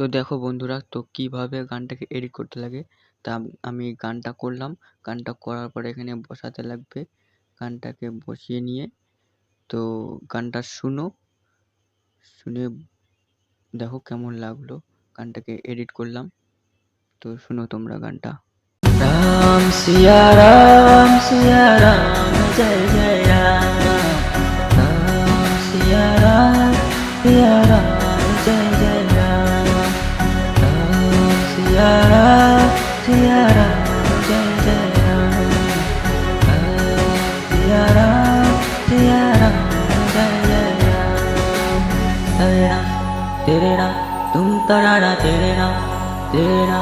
তো দেখো বন্ধুরা, তো কীভাবে গানটাকে এডিট করতে লাগে? তা আমি গানটা করলাম। গানটা করার পরে এখানে বসাতে লাগবে। গানটাকে বসিয়ে নিয়ে, তো গানটা শুনো। শুনে দেখো কেমন লাগল। গানটাকে এডিট করলাম। তো শুনো তোমরা গানটা। রাম সিয়ারাম রাম সিয়া, রাম, জয় জয় রাম। রাম সিয়া, Ram Ram. ziarah ziarah jajaran ziarah ziarah jajaran tere na tere na tum tarara tere na tere na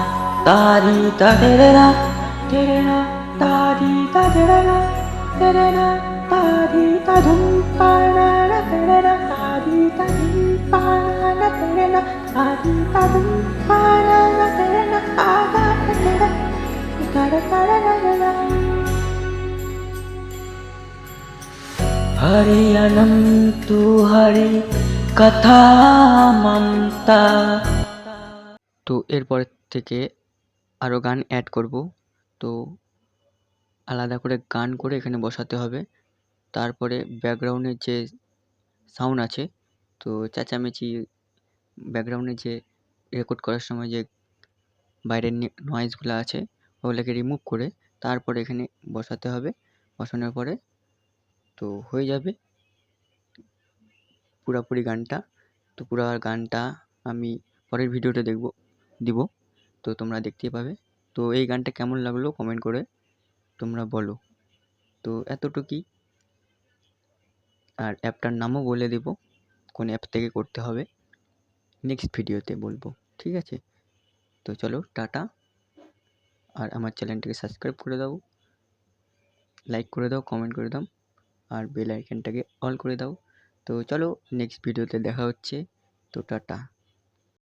tari ta tere na tere na tari ta tere na tere na tari ta dum parara tere na tari ta dum parara tere Hari अनंत हरि कथा ममता তো এরপর থেকে আরও গান add করব তো আলাদা করে গান করে এখানে বসাতে হবে তারপরে ব্যাকগ্রাউন্ডের যে সাউন্ড আছে তো চেঁচামেচি ব্যাকগ্রাউন্ডে যে রেকর্ড করার সময় যে বাইরের নয়েজগুলো আছে ওগুলোকে রিমুভ করে তারপরে এখানে বসাতে হবে। বসানোর পরে তো হয়ে যাবে পুরোপুরি গানটা। তো পুরো গানটা আমি পরের ভিডিওতে দেখব, দিব। তো তোমরা দেখতেই পাবে। তো এই গানটা কেমন লাগল কমেন্ট করে তোমরা বলো। তো এতটুকুই। আর অ্যাপটার নামও বলে দেব, কোন অ্যাপ থেকে করতে হবে। নেক্সট ভিডিওতে বলব, ঠিক আছে? তো চলো, টাটা। আর আমার চ্যানেলটাকে সাবস্ক্রাইব করে দাও। লাইক করে দাও কমেন্ট করে দাও আর বেল আইকনটাকে অল করে দাও। তো চলো নেক্সট ভিডিওতে দেখা হচ্ছে। তো টাটা।